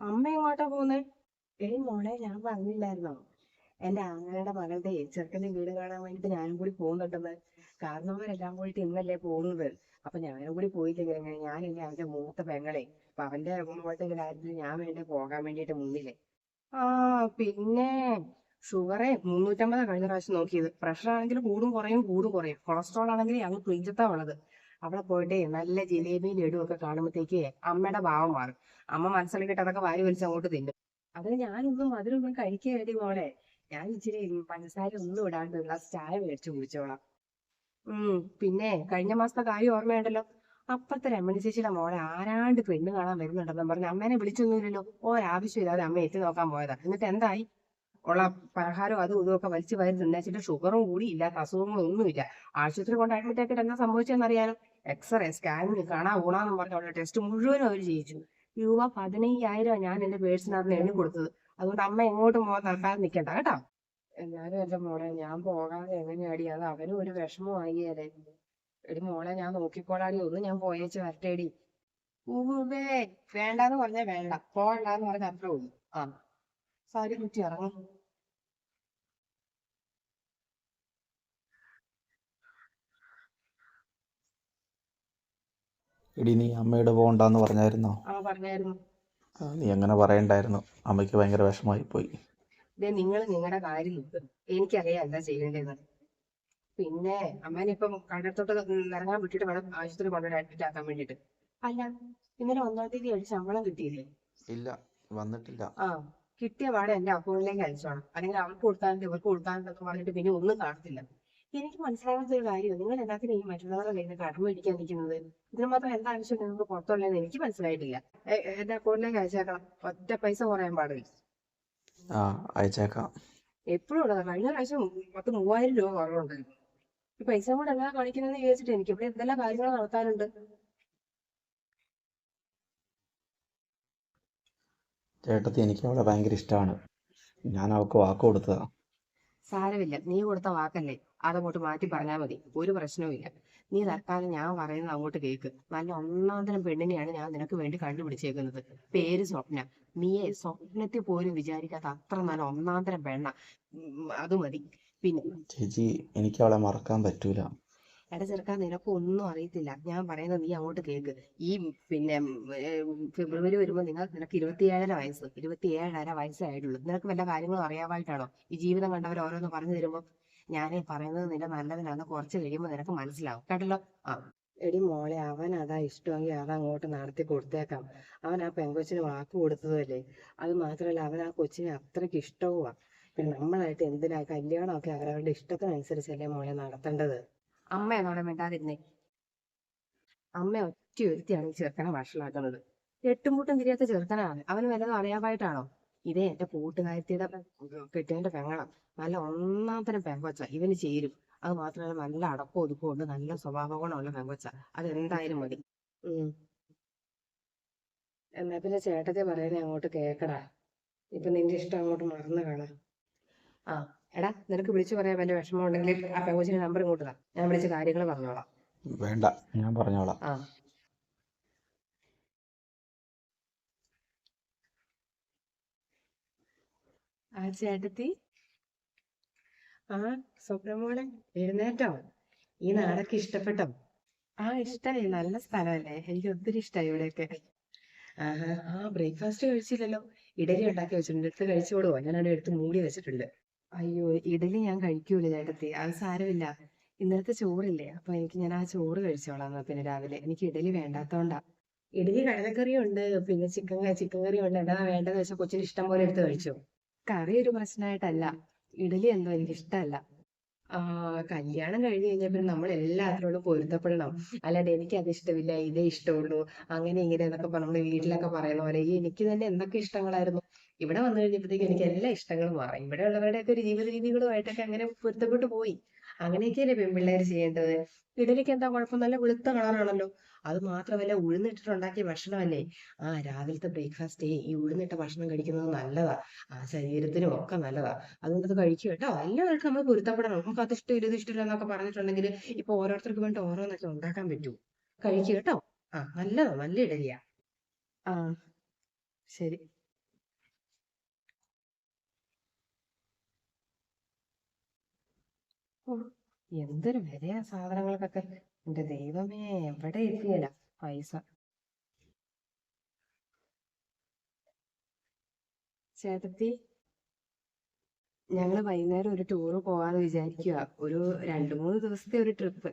അമ്മ എങ്ങോട്ടാ പോകുന്നേ ഏയ് മോളെ ഞാൻ പറഞ്ഞില്ലായിരുന്നോ? എന്റെ ആങ്ങളുടെ മകളുടെ ചെറുക്കന്റെ വീട് കാണാൻ വേണ്ടിട്ട് ഞാനും കൂടി പോകുന്നുണ്ടെന്ന്. കാരണവന്മാരെല്ലാം കൂടിയിട്ട് ഇന്നല്ലേ പോകുന്നത്. അപ്പൊ ഞാനും കൂടി പോയില്ലെങ്കിൽ ഞാൻ ഇനി അവന്റെ മൂത്ത പെങ്ങളെ. അപ്പൊ അവന്റെ കാര്യത്തിൽ ഞാൻ വേണ്ടി പോകാൻ വേണ്ടിട്ട് മുന്നിലെ. ആ പിന്നെ ഷുഗറെ മുന്നൂറ്റമ്പതാ കഴിഞ്ഞ പ്രാവശ്യം നോക്കിയത്. പ്രഷർ ആണെങ്കിൽ കൂടും കുറയും കൂടും കുറയും. കൊളസ്ട്രോൾ ആണെങ്കിൽ അങ്ങ് തുഞ്ചത്താ ഉള്ളത്. അവിടെ പോയിട്ട് നല്ല ജിലേബി ലഡു ഒക്കെ കാണുമ്പോഴത്തേക്ക് അമ്മയുടെ ഭാവം മാറും. അമ്മ മനസ്സിലാക്കിയിട്ട് അതൊക്കെ വാരി വലിച്ച് അങ്ങോട്ട് തിന്നും. അത് ഞാനൊന്നും മധുരമൊന്നും കഴിക്കുകയല്ലേ മോളെ. ഞാൻ ഇച്ചിരി പഞ്ചസാര ഒന്നും ഇടാണ്ട് ഗ്ലാസ് ചായ മേടിച്ചു കുടിച്ചോളാം. ഉം പിന്നെ കഴിഞ്ഞ മാസത്തെ കാര്യം ഓർമ്മയുണ്ടല്ലോ. അപ്പുറത്തെ രമണി ചേച്ചിയുടെ മോളെ ആരാണ്ട് പെണ്ണ് കാണാൻ വരുന്നുണ്ടെന്ന് പറഞ്ഞ് അമ്മേനെ വിളിച്ചൊന്നുമില്ലല്ലോ. ഒരാവശ്യമില്ലാതെ അമ്മ എത്തി നോക്കാൻ പോയതാ. എന്നിട്ട് എന്തായി? ഉള്ള പലഹാരം അതും ഇതും ഒക്കെ വലിച്ചു വരി തിന്നച്ചിട്ട് ഷുഗറും കൂടി ഇല്ലാത്ത അസുഖങ്ങളൊന്നുമില്ല ആശുപത്രി കൊണ്ട് അഡ്മിറ്റ് ആക്കിയിട്ട് എന്താ സംഭവിച്ചെന്നറിയാലോ എക്സ്റേ സ്കാനിങ് കാണാ ഊണാന്ന് പറഞ്ഞ ടെസ്റ്റ് മുഴുവനും അവർ ചെയ്യിച്ചു. രൂപ പതിനയ്യായിരം ഞാൻ എന്റെ പേഴ്സിനകത്ത് എണ്ണി കൊടുത്തത് അതുകൊണ്ട് അമ്മ എങ്ങോട്ടും പോകാൻ നടക്കാതെ നിൽക്കണ്ട കേട്ടോ. എന്നാലും എന്റെ മോളെ ഞാൻ പോകാതെ എങ്ങനെയാടി? അത് അവനും ഒരു വിഷമമായി അല്ലേ എടി മോളെ ഞാൻ നോക്കിക്കോളാടി. ഒന്ന് ഞാൻ പോയേച്ച് വരട്ടേടി. ഊവേ വേണ്ടാന്ന് പറഞ്ഞാ വേണ്ട. പോകണ്ടെന്ന് പറഞ്ഞ അത്രേ ഉള്ളൂ. ആ. സാരി കുറ്റി ഇറങ്ങും. എടി നീ അമ്മയുടെ പോകണ്ടെന്ന് പറഞ്ഞായിരുന്നോ? ആ പറഞ്ഞായിരുന്നു. നീ അങ്ങനെ പറയണ്ടായിരുന്നു. അമ്മയ്ക്ക് ഭയങ്കര വിഷമായി പോയി. നിങ്ങൾ നിങ്ങളുടെ കാര്യം നോക്ക്. എനിക്കറിയാം എന്താ ചെയ്യേണ്ടതെന്ന് പിന്നെ അമ്മേനെ ഇപ്പം കണ്ടെടുത്തോട്ട് ഇറങ്ങാൻ വിട്ടിട്ട് വേണം ആശുപത്രി കൊണ്ടുപോയി അഡ്മിറ്റ് ആക്കാൻ വേണ്ടിട്ട് അല്ല ഇന്നലെ ഒന്നാം തീയതി ആയിട്ട് ശമ്പളം കിട്ടിയില്ലേ? ഇല്ല വന്നിട്ടില്ല. ആ കിട്ടിയ പാടെ എന്റെ അക്കൗണ്ടിലേക്ക് അയച്ചോണം. അല്ലെങ്കിൽ അവർക്ക് കൊടുക്കാനുണ്ട് ഇവർക്ക് കൊടുക്കാനുണ്ടെന്ന് പറഞ്ഞിട്ട് പിന്നെ ഒന്നും കാണത്തില്ല. എനിക്ക് മനസ്സിലാകാത്ത ഒരു കാര്യം നിങ്ങൾ എല്ലാത്തിനും ഈ മറ്റുള്ളവരുടെ കയ്യിൽ നിന്ന് കടം മേടിക്കാൻ നിൽക്കുന്നത്? ഇതിന് മാത്രം എന്താ ആവശ്യം നിങ്ങൾക്ക് പുറത്തുള്ളതെന്ന് എനിക്ക് മനസ്സിലായിട്ടില്ല. എന്റെ അക്കൗണ്ടിലേക്ക് അയച്ചേക്കണം. ഒറ്റ പൈസ കുറയാൻ പാടില്ല. ആ അയച്ചേക്കാം. എപ്പോഴും ഉള്ളതാ. കഴിഞ്ഞ പ്രാവശ്യം പത്ത് മൂവായിരം രൂപ കുറവുണ്ടായിരുന്നു ഈ പൈസ കൂടെ എല്ലാം കാണിക്കുന്നതെന്ന് വിചാരിച്ചിട്ട് എനിക്ക് ഇവിടെ എന്തെല്ലാം കാര്യങ്ങൾ നടത്താനുണ്ട്? ചേട്ടത്തി എനിക്ക് അവളെ ഭയങ്കര ഇഷ്ടമാണ്. ഞാൻ അവൾക്ക് വാക്ക് കൊടുത്തതാ. സാരമില്ല. നീ കൊടുത്ത വാക്കല്ലേ. അതങ്ങോട്ട് മാറ്റി പറഞ്ഞാൽ മതി. ഒരു പ്രശ്നവുമില്ല നീ തൽക്കാലം ഞാൻ പറയുന്നത് അങ്ങോട്ട് കേക്ക്. നല്ല ഒന്നാന്തരം പെണ്ണിനെയാണ് ഞാൻ നിനക്ക് വേണ്ടി കണ്ടുപിടിച്ചേക്കുന്നത്. പേര് സ്വപ്ന. നീയെ സ്വപ്നത്തിൽ പോലും വിചാരിക്കാത്ത അത്ര നല്ല ഒന്നാന്തരം പെണ്ണ. അത് മതി. പിന്നെ ചേച്ചി എനിക്ക് അവളെ മറക്കാൻ പറ്റൂല. എടാ ചെറുക്കാൻ നിനക്ക് ഒന്നും അറിയത്തില്ല. ഞാൻ പറയുന്നത് നീ അങ്ങോട്ട് കേക്ക്. ഈ പിന്നെ ഫെബ്രുവരി വരുമ്പോൾ നിങ്ങൾ നിനക്ക് ഇരുപത്തിയേഴര വയസ്സ്. ഇരുപത്തിയേഴര വയസ്സേ ആയിട്ടുള്ളൂ നിനക്ക് വല്ല കാര്യങ്ങളും അറിയാമായിട്ടാണോ? ഈ ജീവിതം കണ്ടവർ ഓരോന്ന് പറഞ്ഞു തരുമ്പോൾ ഞാനേ പറയുന്നത് നിന്റെ നല്ലതിനാണ് കുറച്ച് കഴിയുമ്പോൾ നിനക്ക് മനസ്സിലാവും. കേട്ടല്ലോ? ആ. എടി മോളെ അവൻ അതാ ഇഷ്ടമെങ്കിൽ അത് അങ്ങോട്ട് നടത്തി കൊടുത്തേക്കാം. അവൻ ആ പെങ്കൊച്ചിന് വാക്ക് കൊടുത്തതല്ലേ? അത് മാത്രമല്ല അവൻ ആ കൊച്ചിനെ അത്രയ്ക്ക് ഇഷ്ടവുമാ പിന്നെ നമ്മളായിട്ട് എന്തിനാ കല്യാണമൊക്കെ അവരവരുടെ ഇഷ്ടത്തിനനുസരിച്ചല്ലേ മോളെ നടത്തേണ്ടത്? അമ്മ എന്നോട് മിണ്ടാതിരുന്നേ. അമ്മ ഒറ്റ ഒരുത്തിയാണ് ഈ ചെറുക്കനെ വഷളാക്കുന്നത്. എട്ടും മുട്ടും തിരിയാത്ത ചെറുക്കനാണ്. അവന് വല്ലതും അറിയാമായിട്ടാണോ? ഇതേ എന്റെ കൂട്ടുകാരത്തിയുടെ കെട്ടേണ്ട പെങ്ങളാണ് നല്ല ഒന്നാമത്തരം പെങ്കൊച്ച. ഇവന് ചേരും. അത് മാത്രമല്ല നല്ല അടക്കം ഒതുക്കം ഉണ്ട്. നല്ല സ്വഭാവ ഗുണമുള്ള പെങ്കൊച്ച. അതെന്തായാലും മതി. എന്നാ പിന്നെ ചേട്ടത്തെ പറയുന്നേ അങ്ങോട്ട് കേക്കടാ. ഇപ്പൊ നിന്റെ ഇഷ്ടം അങ്ങോട്ട് മറന്നു കാണാം. ആ. എടാ നിനക്ക് വിളിച്ചു പറയാൻ വല്ല വിഷമം ഉണ്ടെങ്കിൽ ആ പെങ്കൊച്ചിന്റെ നമ്പർ ഇങ്ങോട്ട് താ ഞാൻ വിളിച്ച് കാര്യങ്ങൾ പറഞ്ഞോളാം. വേണ്ട ഞാൻ പറഞ്ഞോളാം. ആ. ആ ചേട്ടത്തി? ആ സ്വപ്നമോളെ എഴുന്നേറ്റോ? ഈ നാടൊക്കെ ഇഷ്ടപ്പെട്ടോ? ആ ഇഷ്ടായി. നല്ല സ്ഥലമല്ലേ? എനിക്ക് ഒത്തിരി ഇഷ്ടമായി ഇവിടെയൊക്കെ. ആഹാ ആ ബ്രേക്ക്ഫാസ്റ്റ് കഴിച്ചില്ലല്ലോ. ഇടരി ഉണ്ടാക്കി വെച്ചിട്ടുണ്ട്. എടുത്ത് കഴിച്ചോളൂ ഞാൻ അവിടെ എടുത്ത് മൂടി വെച്ചിട്ടുണ്ട്. അയ്യോ ഇഡലി ഞാൻ കഴിക്കൂല ചേട്ടത്തി. അത് സാരമില്ല. ഇന്നലത്തെ ചോറില്ലേ അപ്പൊ എനിക്ക് ഞാൻ ആ ചോറ് കഴിച്ചോളാം എന്നാ പിന്നെ രാവിലെ. എനിക്ക് ഇഡലി വേണ്ടാത്തോണ്ടാ. ഇഡലി കടലക്കറി ഉണ്ട് പിന്നെ ചിക്കൻ ചിക്കൻ കറി ഉണ്ട് എന്താ വേണ്ടതെന്ന് വെച്ചാൽ കൊച്ചിന് ഇഷ്ടം പോലെ എടുത്ത് കഴിച്ചു? കറി ഒരു പ്രശ്നമായിട്ടല്ല ഇഡലി എന്തോ എനിക്ക് ഇഷ്ടമല്ല ആ കല്യാണം കഴിഞ്ഞ് കഴിഞ്ഞാൽ പിന്നെ നമ്മൾ എല്ലാത്തിനോടും പൊരുത്തപ്പെടണം. അല്ലാണ്ട് എനിക്ക് അത് ഇഷ്ടമില്ല ഇതേ ഇഷ്ടമുള്ളൂ അങ്ങനെ ഇങ്ങനെ എന്നൊക്കെ പറഞ്ഞ് വീട്ടിലൊക്കെ പറയുന്ന പോലെ. എനിക്ക് തന്നെ എന്തൊക്കെ ഇഷ്ടങ്ങളായിരുന്നു? ഇവിടെ വന്നു കഴിഞ്ഞപ്പോഴത്തേക്ക് എനിക്ക് എല്ലാ ഇഷ്ടങ്ങളും മാറി. ഇവിടെ ഉള്ളവരുടെയൊക്കെ ഒരു ജീവിത രീതികളുമായിട്ടൊക്കെ അങ്ങനെ പൊരുത്തപ്പെട്ടു പോയി. അങ്ങനെയൊക്കെയല്ലേ പെൺപിള്ളേര് ചെയ്യേണ്ടത്? ഇടലിക്ക് എന്താ കുഴപ്പം? നല്ല വെളുത്ത കളറാണല്ലോ. അത് മാത്രമല്ല ഉഴുന്നിട്ടിട്ടുണ്ടാക്കിയ ഭക്ഷണമല്ലേ? ആ രാവിലത്തെ ബ്രേക്ക്ഫാസ്റ്റ് ഈ ഉഴുന്നിട്ട ഭക്ഷണം കഴിക്കുന്നത് നല്ലതാ. ആ ശരീരത്തിനും ഒക്കെ നല്ലതാ. അതുകൊണ്ട് അത് കഴിക്കും കേട്ടോ. എല്ലാവർക്കും നമ്മൾ പൊരുത്തപ്പെടണം. നമുക്ക് അത് ഇഷ്ടമില്ല ഇത് ഇഷ്ടമില്ല എന്നൊക്കെ പറഞ്ഞിട്ടുണ്ടെങ്കിൽ ഇപ്പൊ ഓരോരുത്തർക്ക് വേണ്ടി ഓരോന്നൊക്കെ ഉണ്ടാക്കാൻ പറ്റൂ. കഴിക്കുക കേട്ടോ. ആ നല്ലതാ. നല്ല ഇടലിയാ ആ ശരി. എന്തൊരു വിലയാ സാധനങ്ങൾക്കൊക്കെ. എന്റെ ദൈവമേ എവിടെ എത്തിയല്ല പൈസ? ചേട്ടത്തി ഞങ്ങൾ വൈകുന്നേരം ഒരു ടൂറ് പോവാന്ന് വിചാരിക്കുക ഒരു രണ്ടു മൂന്ന് ദിവസത്തെ ഒരു ട്രിപ്പ്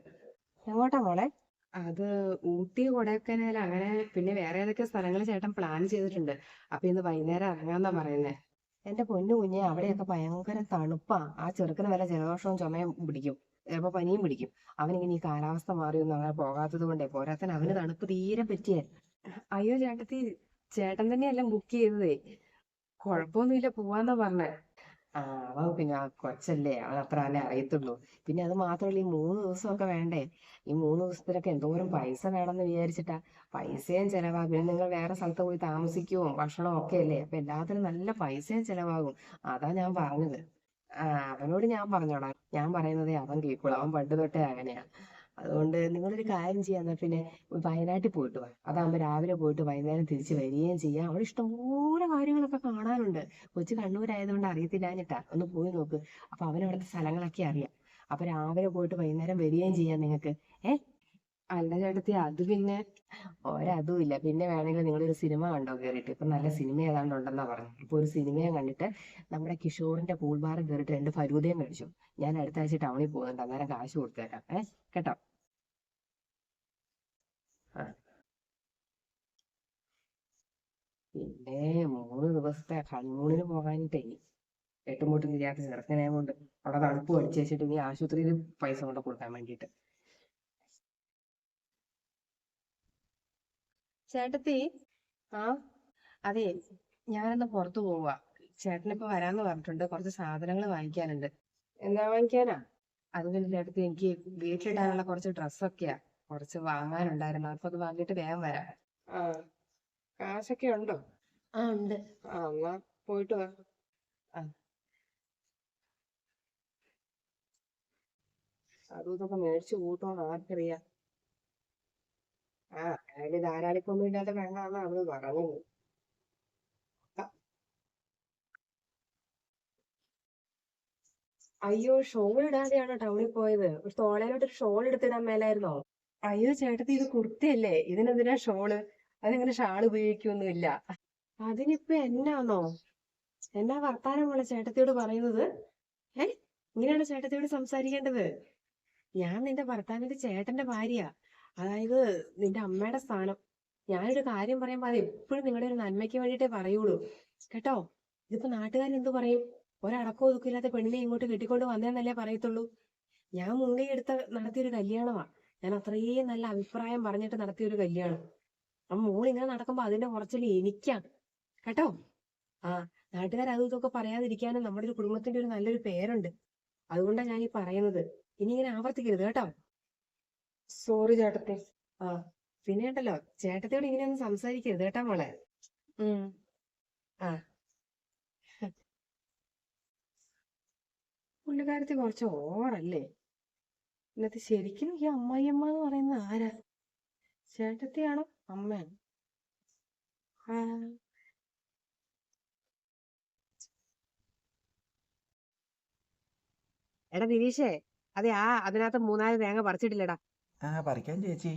എങ്ങോട്ടാ മോളെ? അത് ഊട്ടി കൊടൈക്കനാൽ അങ്ങനെ പിന്നെ വേറെ ഏതൊക്കെ സ്ഥലങ്ങൾ ചേട്ടൻ പ്ലാൻ ചെയ്തിട്ടുണ്ട്. അപ്പൊ ഇന്ന് വൈകുന്നേരം ഇറങ്ങാന്നാ പറയുന്നേ. എന്റെ പൊന്നു കുഞ്ഞെ അവിടെയൊക്കെ ഭയങ്കര തണുപ്പാ. ആ ചെറുക്കന് വല്ല ജലദോഷവും ചുമയും പിടിക്കും. ചിലപ്പോ പനിയും പിടിക്കും. അവനിങ്ങനെ ഈ കാലാവസ്ഥ മാറിയൊന്നും അങ്ങനെ പോകാത്തത് കൊണ്ടേ പോരാത്തന് അവന് തണുപ്പ് തീരെ പറ്റിയേ. അയ്യോ ചേട്ടത്തി ചേട്ടൻ തന്നെയല്ല ബുക്ക് ചെയ്തതേ. കുഴപ്പമൊന്നുമില്ല പോവാന്നാ പറഞ്ഞേ. അവൻ പിന്നെ കൊച്ചല്ലേ? അവൻ അത്ര അറിയത്തുള്ളൂ. പിന്നെ അത് മാത്രമല്ല ഈ മൂന്ന് ദിവസമൊക്കെ വേണ്ടേ? ഈ മൂന്ന് ദിവസത്തിനൊക്കെ എന്തോരം പൈസ വേണമെന്ന് വിചാരിച്ചിട്ടാ. പൈസയും ചെലവാകും. പിന്നെ നിങ്ങൾ വേറെ സ്ഥലത്ത് പോയി താമസിക്കുകയും ഭക്ഷണവും ഒക്കെ അല്ലേ? അപ്പൊ എല്ലാത്തിനും നല്ല പൈസയും ചെലവാകും. അതാ ഞാൻ പറഞ്ഞത്. ആ അവനോട് ഞാൻ പറഞ്ഞോളാം. ഞാൻ പറയുന്നതേ അവൻ കേൾക്കുള്ളൂ. അവൻ പണ്ട് തൊട്ടേ അങ്ങനെയാ. അതുകൊണ്ട് നിങ്ങളൊരു കാര്യം ചെയ്യാന്ന പിന്നെ വയനാട്ടിൽ പോയിട്ട് വാ. അതാകുമ്പോ രാവിലെ പോയിട്ട് വൈകുന്നേരം തിരിച്ചു വരികയും ചെയ്യാം. അവിടെ ഇഷ്ടംപോലെ കാര്യങ്ങളൊക്കെ കാണാനുണ്ട്. കൊച്ചു കണ്ണൂരായതുകൊണ്ട് അറിയത്തില്ലാഞ്ഞിട്ടാ. ഒന്ന് പോയി നോക്ക്. അപ്പൊ അവനവിടുത്തെ സ്ഥലങ്ങളൊക്കെ അറിയാം. അപ്പൊ രാവിലെ പോയിട്ട് വൈകുന്നേരം വരികയും ചെയ്യാം നിങ്ങൾക്ക്. ഏ? അല്ല ചേട്ടത്തി അത് പിന്നെ ഒരതും ഇല്ല. പിന്നെ വേണമെങ്കിൽ നിങ്ങൾ ഒരു സിനിമ കണ്ടോ കയറിയിട്ട് ഇപ്പൊ നല്ല സിനിമ ഏതാണ്ട് ഉണ്ടെന്നാ പറഞ്ഞു ഇപ്പൊ ഒരു സിനിമയും കണ്ടിട്ട് നമ്മുടെ കിഷോറിന്റെ പൂൾ കയറിയിട്ട് രണ്ട് ഫരൂദയും കഴിച്ചു. ഞാൻ അടുത്ത ആഴ്ച ടൗണിൽ പോകുന്നുണ്ട്. അന്നേരം കാശ് കൊടുത്തേക്കാം. ഏ? കേട്ടോ? പിന്നെ മൂന്ന് ദിവസത്തെ ഹണിമൂണിന് പോകാനിട്ടേ. എട്ടും മുട്ടും തിരിയാത്ത ചെറുക്കനെ കൊണ്ട് അവിടെ തണുപ്പ് അടിച്ചു വെച്ചിട്ട് ഇനി ആശുപത്രിയിൽ പൈസ കൊണ്ട് കൊടുക്കാൻ വേണ്ടിയിട്ട്. ചേട്ടത്തി ആ അതെ ഞാനൊന്ന് പുറത്തു പോവാ ചേട്ടനിപ്പോ വരാന്ന് പറഞ്ഞിട്ടുണ്ട്. കുറച്ച് സാധനങ്ങൾ വാങ്ങിക്കാനുണ്ട്. എന്താ വാങ്ങിക്കാനാ? അതുപോലെ ചേട്ടത്തി എനിക്ക് വീട്ടിലിടാനുള്ള കുറച്ച് ഡ്രസ്സൊക്കെയാ. കുറച്ച് വാങ്ങാനുണ്ടായിരുന്നു. അപ്പൊ അത് വാങ്ങിയിട്ട് വേഗം വരാം. ആ കാശൊക്കെ ഉണ്ടോ? ആ ഉണ്ട്. ആ എന്നാ പോയിട്ട് വാ. ആ. അതും ഇതൊക്കെ മേടിച്ചു കൂട്ടോന്ന് ആർക്കറിയാം. ആ അയാൾ ധാരാളിപ്പൊന്നും ഇല്ലാത്ത പെണ്ണാണ് അവൾ പറഞ്ഞത് അയ്യോ ഷോൾ ഇടാതെയാണോ ടൗണിൽ പോയത്? ഒരു തോളയിലോട്ട് ഒരു ഷോൾ എടുത്തിടാൻ മേലായിരുന്നോ? അയ്യോ ചേട്ടത്തി ഇത് കുർത്തിയല്ലേ? ഇതിനെന്തിനാ ഷോൾ അതിങ്ങനെ ഷാൾ ഉപയോഗിക്കൊന്നുമില്ല അതിനിപ്പോ എന്നാന്നോ? എന്നാ വർത്താനമുള്ള ചേട്ടത്തിയോട് പറയുന്നത്? ഏ? ഇങ്ങനെയാണ് ചേട്ടത്തിയോട് സംസാരിക്കേണ്ടത്? ഞാൻ നിന്റെ ഭർത്താവിന്റെ ചേട്ടന്റെ ഭാര്യ അതായത് നിന്റെ അമ്മയുടെ സ്ഥാനം. ഞാനൊരു കാര്യം പറയുമ്പോ അത് എപ്പോഴും നിങ്ങളുടെ ഒരു നന്മയ്ക്ക് വേണ്ടിയിട്ടേ പറയുള്ളൂ. കേട്ടോ? ഇതിപ്പോ നാട്ടുകാർ എന്ത് പറയും? ഒരടക്കോ ഒതുക്കില്ലാത്ത പെണ്ണിനെ ഇങ്ങോട്ട് കെട്ടിക്കൊണ്ട് വന്നേന്നല്ലേ പറയത്തുള്ളൂ? ഞാൻ മുൻകൈ എടുത്ത നടത്തിയൊരു കല്യാണമാ. ഞാൻ അത്രയും നല്ല അഭിപ്രായം പറഞ്ഞിട്ട് നടത്തിയൊരു കല്യാണം. അപ്പൊ മോൾ ഇങ്ങനെ നടക്കുമ്പോ അതിന്റെ കുറച്ചിൽ എനിക്കാണ് കേട്ടോ? ആ നാട്ടുകാർ അതും ഇതൊക്കെ പറയാതിരിക്കാനും നമ്മുടെ ഒരു കുടുംബത്തിന്റെ ഒരു നല്ലൊരു പേരുണ്ട്. അതുകൊണ്ടാണ് ഞാൻ ഈ പറയുന്നത്. ഇനി ഇങ്ങനെ ആവർത്തിക്കരുത് കേട്ടോ. സോറി ചേട്ടത്തി. ആ പിന്നെ ഉണ്ടല്ലോ ചേട്ടത്തിയോട് ഇങ്ങനെയൊന്നും സംസാരിക്കരുത് കേട്ടാ മോളെ. ആ. പുള്ളിക്കാരത്തി കുറച്ച് ഓറല്ലേ? ഇന്നത്തെ ശരിക്കും ഈ അമ്മായിയമ്മ എന്ന് പറയുന്ന ആരാ? ചേട്ടത്തിയാണോ അമ്മയാണോ ആ. എടാ ദിനീഷേ അതെ ആ അതിനകത്ത് മൂന്നാൽ തേങ്ങ പറിച്ചിട്ടില്ലടാ. ആ പറിക്കാൻ ചേച്ചി.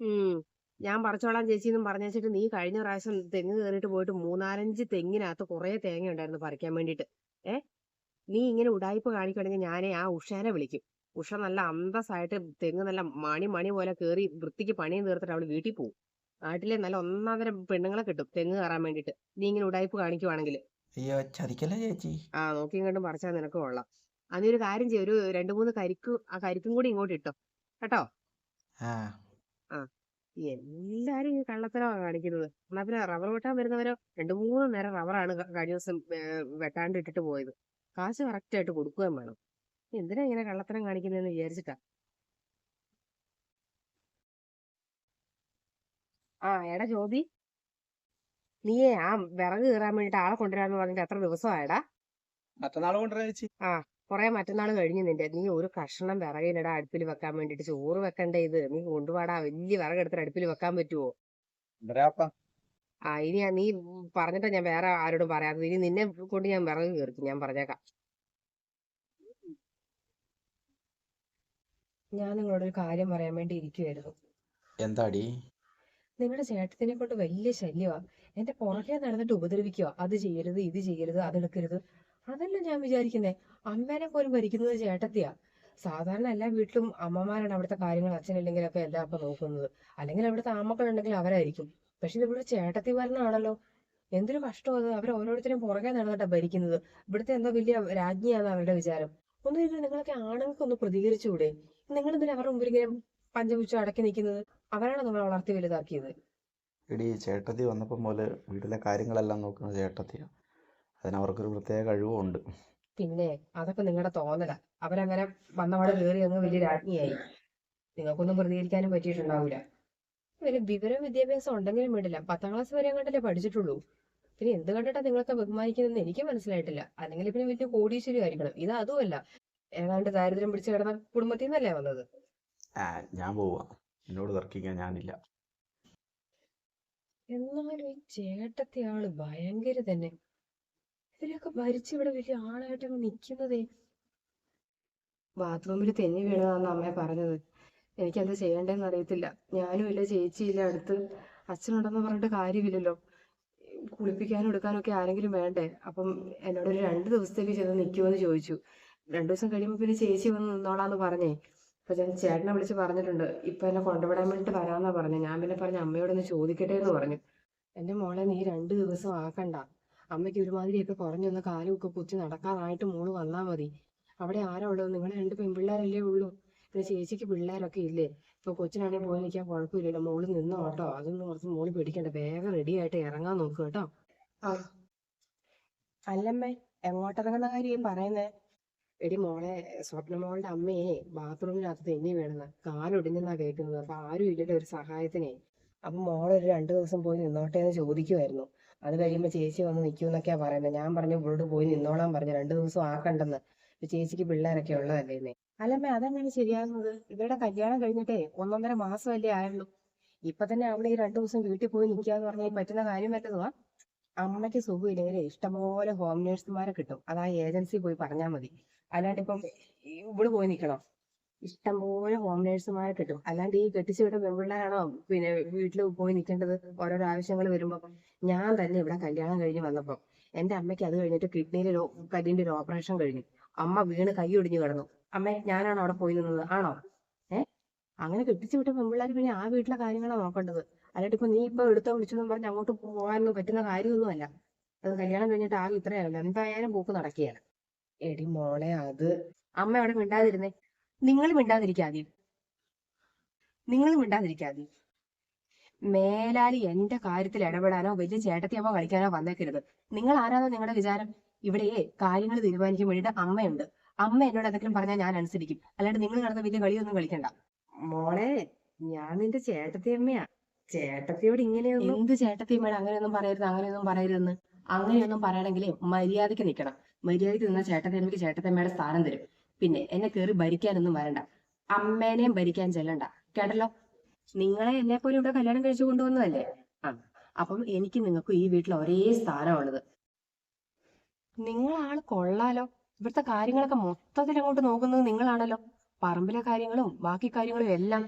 ഉം. ഞാൻ പറിച്ചോളാം ചേച്ചി എന്നും പറഞ്ഞു വെച്ചിട്ട് നീ കഴിഞ്ഞ പ്രാവശ്യം തെങ്ങ് കയറിയിട്ട് പോയിട്ട് മൂന്നാലഞ്ച് തെങ്ങിനകത്ത് കുറെ തേങ്ങ ഉണ്ടായിരുന്നു പറിക്കാൻ വേണ്ടിട്ട് ഏ? നീ ഇങ്ങനെ ഉടായ്പ കാണിക്കണെങ്കിൽ ഞാനേ ആ ഉഷേനെ വിളിക്കും. ഉഷ നല്ല അന്തസ്സായിട്ട് തെങ്ങ് നല്ല മണി മണി പോലെ കയറി വൃത്തിക്ക് പണിയും തീർത്തിട്ട് അവൾ വീട്ടിൽ പോകും നാട്ടിലെ നല്ല ഒന്നാന്തര പെണ്ണുങ്ങളെ കിട്ടും തെങ്ങ് കയറാൻ വേണ്ടിട്ട് നീ ഇങ്ങനെ ഉടായ്പ കാണിക്കുവാണെങ്കിൽ. അയ്യോ ചതിക്കല്ലേ ചേച്ചി? ആ നോക്കിയും കണ്ടും പറിച്ചാൽ നിനക്ക് കൊള്ളാം. അന്നൊരു കാര്യം ചെയ്യും. ഒരു രണ്ട് മൂന്ന് കരിക്കും ആ കരിക്കും കൂടി ഇങ്ങോട്ട് ഇട്ടോ. കേട്ടോ? ആ. എല്ലാരും ഈ കള്ളത്തരമാണ് കാണിക്കുന്നത്. എന്നാ പിന്നെ റബ്ബർ വെട്ടാൻ വരുന്നവരോ? രണ്ടു മൂന്ന് നേരം റബ്ബറാണ് കഴിഞ്ഞ ദിവസം വെട്ടാണ്ട് ഇട്ടിട്ട് പോയത്. കാശ് കറക്റ്റ് ആയിട്ട് കൊടുക്കുകയും വേണം. എന്തിനാ ഇങ്ങനെ കള്ളത്തരം കാണിക്കുന്നതെന്ന് വിചാരിച്ചിട്ടാ? ആ എടാ ജ്യോതി. നീയേ ആ വിറക് കീറാൻ വേണ്ടിട്ട് ആളെ കൊണ്ടുവരാന്ന് പറഞ്ഞിട്ട് എത്ര ദിവസമായടാ? മറ്റന്നാൾ കൊണ്ടുവരാ ചേച്ചി. കൊറേ മറ്റന്നാൾ കഴിഞ്ഞു നിന്റെ നീ ഒരു കഷ്ണം വിറകിലിടാ അടുപ്പിൽ വെക്കാൻ വേണ്ടിട്ട് ചോറ് വെക്കണ്ടേ ഇത്? നീ കൊണ്ടുപാടാ വലിയ വിറകെടുത്തിട്ട് അടുപ്പിൽ വെക്കാൻ കൊണ്ടുവരാപ്പാ ആ ഇനി നീ പറഞ്ഞിട്ടാ ഞാൻ വേറെ ആരോടും പറയാത്തത് ഇനി നിന്നെ കൊണ്ട് ഞാൻ വിറക് കയറിക്കും ഞാൻ പറഞ്ഞേക്കാം. ഞാൻ നിങ്ങളോട് ഒരു കാര്യം പറയാൻ വേണ്ടി ഇരിക്കുവായിരുന്നു. എന്താടി? നിങ്ങളുടെ ചേട്ടത്തിനെ കൊണ്ട് വലിയ ശല്യമാ എന്റെ പുറകെ നടന്നിട്ട് ഉപദ്രവിക്കുക അത് ചെയ്യരുത് ഇത് ചെയ്യരുത് അതെടുക്കരുത് അതല്ല ഞാൻ വിചാരിക്കുന്നേ. അമ്മേനെ പോലും ഭരിക്കുന്നത് ചേട്ടത്തിയാ. സാധാരണ എല്ലാ വീട്ടിലും അമ്മമാരാണ് അവിടുത്തെ കാര്യങ്ങൾ അച്ഛനില്ലെങ്കിലൊക്കെ എല്ലാം അപ്പൊ നോക്കുന്നത്. അല്ലെങ്കിൽ അവിടുത്തെ ആമക്കളുണ്ടെങ്കിൽ അവരായിരിക്കും. പക്ഷെ ഇത് ഇവിടെ ചേട്ടത്തി ഭരണമാണല്ലോ എന്തൊരു കഷ്ടം അത്. അവർ ഓരോരുത്തരും പുറകെ നടന്നിട്ടാ ഭരിക്കുന്നത്. ഇവിടുത്തെ എന്തോ വലിയ രാജ്ഞിയാണ് അവരുടെ വിചാരം. ഒന്നും നിങ്ങളൊക്കെ ആണുങ്ങൾക്ക് ഒന്ന് പ്രതികരിച്ചുകൂടെ നിങ്ങൾ എന്തിനാ അവരുടെ മുമ്പിൽ ഇങ്ങനെ പഞ്ചപുച്ഛം അടക്കി നിൽക്കുന്നത്? അവരാണ് നിങ്ങളെ വളർത്തി വലുതാക്കിയത്? എടി ചേട്ടത്തി വന്നപ്പോൾ മുതൽ വീട്ടിലെ കാര്യങ്ങളെല്ലാം നോക്കുന്നത് ചേട്ടത്തിയാണ് അതിന് അവർക്കൊരു പ്രത്യേക കഴിവും ഉണ്ട് പിന്നെ അതൊക്കെ നിങ്ങളുടെ തോന്നലാ. അവരങ്ങനെ വന്നവിടെ കയറി അങ്ങ് വലിയ രാജ്ഞിയായി. നിങ്ങൾക്കൊന്നും പ്രതികരിക്കാനും പറ്റിയിട്ടുണ്ടാവില്ല പിന്നെ വിവരം വിദ്യാഭ്യാസം ഉണ്ടെങ്കിലും വേണ്ടില്ല പത്താം ക്ലാസ് വരെ കണ്ടല്ലേ പഠിച്ചിട്ടുള്ളൂ. പിന്നെ എന്ത് കണ്ടിട്ടാ നിങ്ങളൊക്കെ ബഹുമാനിക്കുന്നതെന്ന് എനിക്ക് മനസ്സിലായിട്ടില്ല. അല്ലെങ്കിൽ പിന്നെ വലിയ കോടീശ്വരി ആയിരിക്കണം ഇത് അതുമല്ല ഏതാണ്ട് ദാരിദ്ര്യം പിടിച്ചു കിടന്ന കുടുംബത്തിൽ നിന്നല്ലേ വന്നത്. ഞാൻ പോവാ. എന്നോട് തർക്കിക്കാൻ ഞാനില്ല. എന്നാലും ഈ ചേട്ടത്തെ ആൾ ഭയങ്കര തന്നെ ഇവരൊക്കെ ഭരിച്ചിവിടെ വലിയ ആളായിട്ട് അങ്ങ് നിൽക്കുന്നതേ ബാത്റൂമിൽ തെന്നി വീണതാന്ന് അമ്മ പറഞ്ഞത്. എനിക്കെന്താ ചെയ്യണ്ടേന്ന് അറിയത്തില്ല. ഞാനും ഇല്ല ചേച്ചിയില്ല അടുത്ത് അച്ഛനുണ്ടെന്ന് പറഞ്ഞിട്ട് കാര്യമില്ലല്ലോ. കുളിപ്പിക്കാനും എടുക്കാനൊക്കെ ആരെങ്കിലും വേണ്ടേ? അപ്പം എന്നോട് ഒരു രണ്ട് ദിവസത്തേക്ക് ചെന്ന് നിൽക്കുമെന്ന് ചോദിച്ചു. രണ്ടു ദിവസം കഴിയുമ്പോൾ പിന്നെ ചേച്ചി വന്ന് നിന്നോളാന്ന് പറഞ്ഞേ. അപ്പൊ ഞാൻ ചേട്ടനെ വിളിച്ച് പറഞ്ഞിട്ടുണ്ട്. ഇപ്പൊ എന്നെ കൊണ്ടുവിടാൻ വേണ്ടിട്ട് വരാന്നാ പറഞ്ഞു. ഞാൻ പിന്നെ പറഞ്ഞു അമ്മയോടൊന്ന് ചോദിക്കട്ടെ എന്ന് പറഞ്ഞു. എന്റെ മോളെ നീ രണ്ട് ദിവസം ആക്കണ്ട. അമ്മയ്ക്ക് ഒരുമാതിരിയൊക്കെ കുറഞ്ഞൊന്ന് കാലുമൊക്കെ കുത്തി നടക്കാനായിട്ട് മോൾ വന്നാൽ മതി. അവിടെ ആരാ ഉള്ളത്? നിങ്ങൾ രണ്ട് പെൺപിള്ളേരല്ലേ ഉള്ളൂ. പിന്നെ ചേച്ചിക്ക് പിള്ളേരൊക്കെ ഇല്ലേ? ഇപ്പൊ കൊച്ചിനാണെങ്കിൽ പോയി നിൽക്കാൻ കുഴപ്പമില്ലല്ലോ. മോൾ നിന്നോ കേട്ടോ? അതൊന്നും കുറച്ച് മോൾ പേടിക്കണ്ട. വേഗം റെഡി ആയിട്ട് ഇറങ്ങാൻ നോക്ക് കേട്ടോ. ആ. അല്ലമ്മേ എങ്ങോട്ടിറങ്ങുന്ന കാര്യം പറയുന്നേ. എടി മോളെ സ്വപ്ന മോളുടെ അമ്മയെ ബാത്റൂമിനകത്ത് തെന്നി വീണെന്ന് കാലൊടിഞ്ഞെന്നാ കേൾക്കുന്നത്. അപ്പൊ ആരും ഇല്ലല്ലോ ഒരു സഹായത്തിനെ. അപ്പൊ മോളൊരു രണ്ടു ദിവസം പോയി നിന്നോട്ടെ എന്ന് ചോദിക്കുമായിരുന്നു അത് കഴിയുമ്പോ ചേച്ചി വന്ന് നിൽക്കുമെന്നൊക്കെയാ പറയുന്നത് ഞാൻ പറഞ്ഞു ഇവളോട് പോയി നിന്നോളാൻ പറഞ്ഞു. രണ്ടു ദിവസം ആക്കണ്ടെന്ന്. ചേച്ചിക്ക് പിള്ളേരൊക്കെ ഉള്ളതല്ലേ അല്ലമ്മേ അതെങ്ങനെ ശരിയാകുന്നത്? ഇവരുടെ കല്യാണം കഴിഞ്ഞിട്ടേ ഒന്നൊന്നര മാസമല്ലേ ആയുള്ളൂ. ഇപ്പൊ തന്നെ അവിടെ ഈ രണ്ടു ദിവസം വീട്ടിൽ പോയി നിൽക്കാന്ന് പറഞ്ഞാൽ പറ്റുന്ന കാര്യം പറ്റുന്നതാ? അമ്മയ്ക്ക് സുഖമില്ലെങ്കിൽ ഇഷ്ടംപോലെ ഹോം നേഴ്സുമാരെ കിട്ടും. അത് ആ ഏജൻസി പോയി പറഞ്ഞാൽ മതി. അല്ലാണ്ട് ഇപ്പം ഇവിടെ പോയി നിൽക്കണം ഇഷ്ടംപോലെ ഹോം നേഴ്സുമാരെ കിട്ടും. അല്ലാണ്ട് ഈ കെട്ടിച്ചു വിട്ട പെൺപിള്ളേരാണോ പിന്നെ വീട്ടിൽ പോയി നിൽക്കേണ്ടത്? ഓരോരോ ആവശ്യങ്ങൾ വരുമ്പോൾ ഞാൻ തന്നെ ഇവിടെ കല്യാണം കഴിഞ്ഞ് വന്നപ്പോൾ എന്റെ അമ്മയ്ക്ക് അത് കഴിഞ്ഞിട്ട് കിഡ്നിയിൽ കല്ലിന്റെ ഒരു ഓപ്പറേഷൻ കഴിഞ്ഞു. അമ്മ വീണ് കൈ ഒടിഞ്ഞു കിടന്നു. അമ്മ ഞാനാണ് അവിടെ പോയി നിന്നത്? ആണോ? ഏഹ് അങ്ങനെ കെട്ടിച്ചു വിട്ട പെൺപിള്ളേർ പിന്നെ ആ വീട്ടിലെ കാര്യങ്ങളാണ് നോക്കേണ്ടത്. അല്ലാണ്ട് ഇപ്പൊ നീ ഇപ്പൊ എടുത്തോ വിളിച്ചെന്നും പറഞ്ഞ് അങ്ങോട്ട് പോകാനൊന്നും പറ്റുന്ന കാര്യമൊന്നുമല്ല. അത് കല്യാണം കഴിഞ്ഞിട്ട് ആകെ ഇത്രയല്ല എന്തായാലും പോക്ക് നടക്കുകയാണ്. എടി മോളെ അത്. അമ്മ അവിടെ മിണ്ടാതിരുന്നേ. നിങ്ങൾ മിണ്ടാതിരിക്കാതെ. നിങ്ങളും മിണ്ടാതിരിക്കാതെ. മേലാലി എന്റെ കാര്യത്തിൽ ഇടപെടാനോ വലിയ ചേട്ടത്തിയമ്മ കളിക്കാനോ വന്നേക്കരുത്. നിങ്ങൾ ആരാണോ നിങ്ങളുടെ വിചാരം? ഇവിടെയേ കാര്യങ്ങൾ തീരുമാനിക്കാൻ വേണ്ടിയിട്ട് അമ്മയുണ്ട്. അമ്മ എന്നോട് എന്തെങ്കിലും പറഞ്ഞാൽ ഞാൻ അനുസരിക്കും. അല്ലാണ്ട് നിങ്ങൾ നടന്ന വലിയ കളിയൊന്നും കളിക്കണ്ട. മോളെ ഞാൻ നിന്റെ ചേട്ടത്തിയമ്മയാ. ചേട്ടത്തിയോട് ഇങ്ങനെയൊന്നും എന്ത് ചേട്ടത്തിയമ്മയുടെ അങ്ങനെയൊന്നും പറയരുത് അങ്ങനെയൊന്നും പറയരുതെന്ന്? അങ്ങനെയൊന്നും പറയണമെങ്കിൽ മര്യാദയ്ക്ക് നിൽക്കണം മര്യാദയ്ക്ക് നിന്ന ചേട്ടത്തിയമ്മയ്ക്ക് ചേട്ടത്തിയമ്മയുടെ സ്ഥാനം തരും. പിന്നെ എന്നെ കയറി ഭരിക്കാനൊന്നും വരണ്ട. അമ്മേനെയും ഭരിക്കാൻ ചെല്ലണ്ട. കേട്ടല്ലോ? നിങ്ങളെ എന്നെ പോലെ ഇവിടെ കല്യാണം കഴിച്ചു കൊണ്ടുവന്നതല്ലേ? ആ. അപ്പം എനിക്ക് നിങ്ങൾക്ക് ഈ വീട്ടിൽ ഒരേ സ്ഥാനമാണത് നിങ്ങളാൾ കൊള്ളാലോ. ഇവിടുത്തെ കാര്യങ്ങളൊക്കെ മൊത്തത്തിൽ അങ്ങോട്ട് നോക്കുന്നത് നിങ്ങളാണല്ലോ. പറമ്പിലെ കാര്യങ്ങളും ബാക്കി കാര്യങ്ങളും എല്ലാം.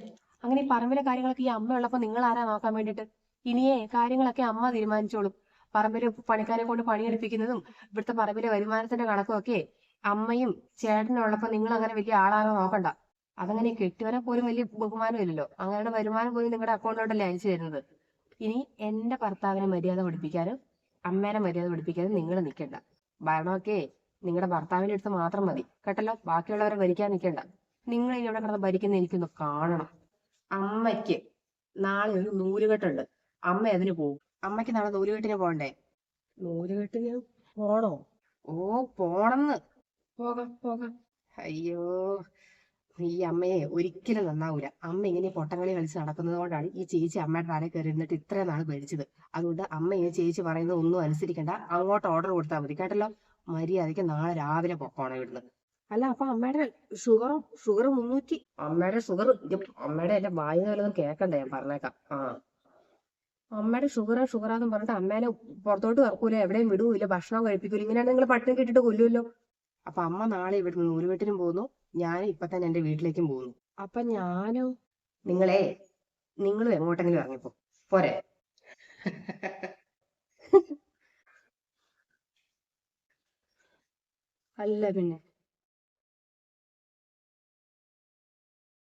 അങ്ങനെ ഈ പറമ്പിലെ കാര്യങ്ങളൊക്കെ ഈ അമ്മ ഉള്ളപ്പോ നിങ്ങൾ ആരാ നോക്കാൻ വേണ്ടിട്ട് ഇനിയേ കാര്യങ്ങളൊക്കെ അമ്മ തീരുമാനിച്ചോളും. പറമ്പിലെ പണിക്കാരെ കൊണ്ട് പണിയെടുപ്പിക്കുന്നതും ഇവിടുത്തെ പറമ്പിലെ വരുമാനത്തിന്റെ കണക്കും ഒക്കെ അമ്മയും ചേട്ടനും ഉള്ളപ്പോ നിങ്ങൾ അങ്ങനെ വലിയ ആളാണോ നോക്കണ്ട. അതങ്ങനെ കെട്ടിയവനെ പോലും വലിയ ബഹുമാനം ഇല്ലല്ലോ. അങ്ങനെ വരുമാനം പോലും നിങ്ങളുടെ അക്കൗണ്ടിലോട്ടല്ലേ അയച്ചു തരുന്നത്. ഇനി എന്റെ ഭർത്താവിനെ മര്യാദ പഠിപ്പിക്കാനും അമ്മേനെ മര്യാദ പഠിപ്പിക്കാനും നിങ്ങൾ നിൽക്കണ്ട ഭരണമൊക്കെ നിങ്ങളുടെ ഭർത്താവിന്റെ അടുത്ത് മാത്രം മതി. കേട്ടല്ലോ? ബാക്കിയുള്ളവരെ ഭരിക്കാൻ നിൽക്കണ്ട നിങ്ങൾ ഇനി ഇവിടെ കിടന്ന് ഭരിക്കുന്ന എനിക്കൊന്ന് കാണണം. അമ്മയ്ക്ക് നാളെ ഒരു നൂലുകെട്ടുണ്ട്. അമ്മ അതിന് പോകും അമ്മയ്ക്ക് നാളെ നൂലുകെട്ടിന് പോകണ്ടേ? നൂലുകെട്ടിന് പോണോ? ഓ പോണെന്ന്. പോകാം പോകാം. അയ്യോ ഈ അമ്മയെ ഒരിക്കലും നന്നാവൂല. അമ്മ ഇങ്ങനെ പൊട്ടങ്ങളി കളിച്ച് നടക്കുന്നത് കൊണ്ടാണ് ഈ ചേച്ചി അമ്മയുടെ താഴെ കയറി ഇരുന്നിട്ട് ഇത്രയും നാൾ പേടിച്ചത്. അതുകൊണ്ട് അമ്മ ഈ ചേച്ചി പറയുന്നത് ഒന്നും അനുസരിക്കണ്ട. അങ്ങോട്ട് ഓർഡർ കൊടുത്താൽ മതി. കേട്ടല്ലോ? മര്യാദയ്ക്ക് നാളെ രാവിലെ പൊക്കോണം ഇവിടുന്ന്. അല്ല അപ്പൊ അമ്മയുടെ ഷുഗറും ഷുഗർ മുന്നൂറ്റി അമ്മയുടെ ഷുഗർ അമ്മയുടെ എന്റെ വായു വല്ലതും കേക്കണ്ട ഞാൻ പറഞ്ഞേക്കാം. ആ. അമ്മയുടെ ഷുഗറാ ഷുഗറാന്നും പറഞ്ഞിട്ട് അമ്മേനെ പുറത്തോട്ട് ഇറക്കൂല. എവിടെയും വിടൂല. ഭക്ഷണം കഴിപ്പിക്കൂല. ഇങ്ങനെയാണ് നിങ്ങൾ പട്ടിണി കിട്ടിട്ട് കൊല്ലുമല്ലോ അപ്പൊ അമ്മ നാളെ ഇവിടുന്ന് നൂലുവെട്ടിനും പോകുന്നു. ഞാൻ ഇപ്പൊ തന്നെ എന്റെ വീട്ടിലേക്കും പോകുന്നു. അപ്പൊ ഞാനോ? നിങ്ങളെ നിങ്ങളും എങ്ങോട്ടെങ്കിലും ഇറങ്ങിപ്പോ. പോരെ. അല്ല പിന്നെ.